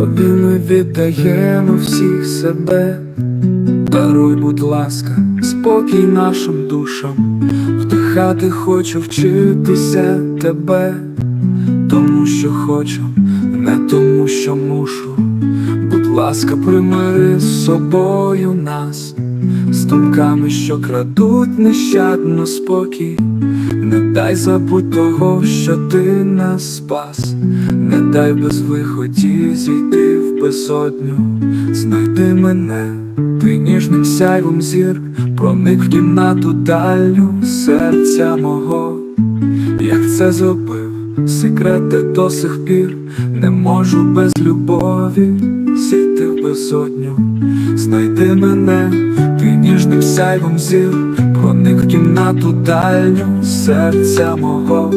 Тобі ми віддаємо всіх себе, даруй, будь ласка, спокій нашим душам, вдихати хочу вчитися тебе, тому що хочу, не тому, що мушу. Будь ласка, примири з собою нас, думками, що крадуть нещадно спокій. Не дай забудь того, що ти нас спас, не дай без виході зійти в безодню, знайди мене, ти ніжним сяйвом зір, проник в кімнату дальню серця мого, як це зробив, секрети до сих пір, не можу без любові сійти в безодню, знайди мене, ніжним сяйвом зір, проник в кімнату дальню серця мого,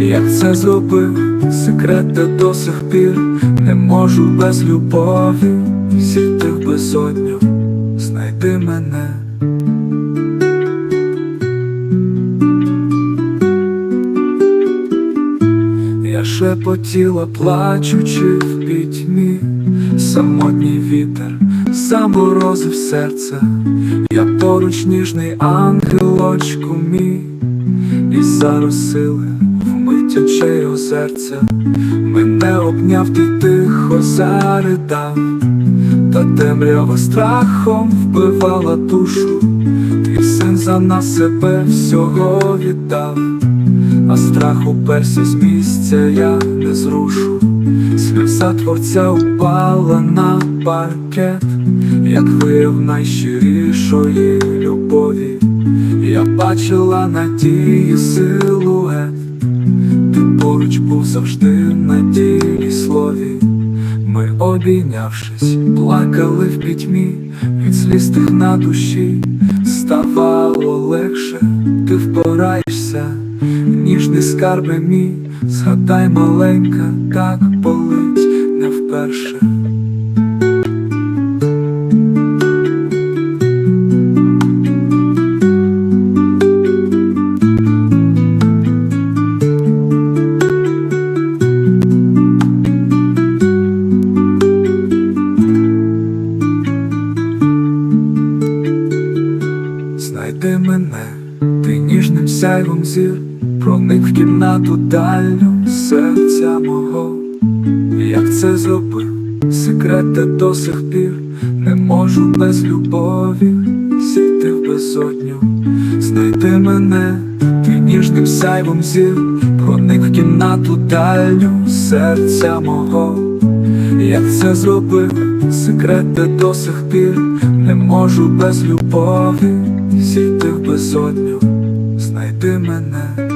як це зробив, секрети до сих пір, не можу без любові сійти в безодню, знайди мене. Я шепотіла, плачучи в пітьмі, самотній вітер заморозив серце, я поруч ніжний ангелочку мій, і заросили вмить очей озерця, мене обняв ти тихо заридав, та темрява страхом вбивала душу, твій син за нас себе всього віддав. А страх уперся з місця я не зрушу, сльоза творця упала на паркет, як вияв найщирішої любові, я бачила надії силует, ти поруч був завжди на ділі слові. Ми обійнявшись, плакали в пітьмі, від сліз тих на душі ставало легше, ти впораєшся, ніжний скарби мій, згадай маленька, так болить не вперше. Знайди мене, ти ніжним сяйвом зір, проник в кімнату дальню серця мого, як це зробив, секрети до сих пір, не можу без любові сійти в безодню. Знайди мене, ти ніжним сяйвом зір, проник в кімнату дальню серця мого. Як це зробив, секрети до сих пір, не можу без любові сійти в безодню, знайди мене.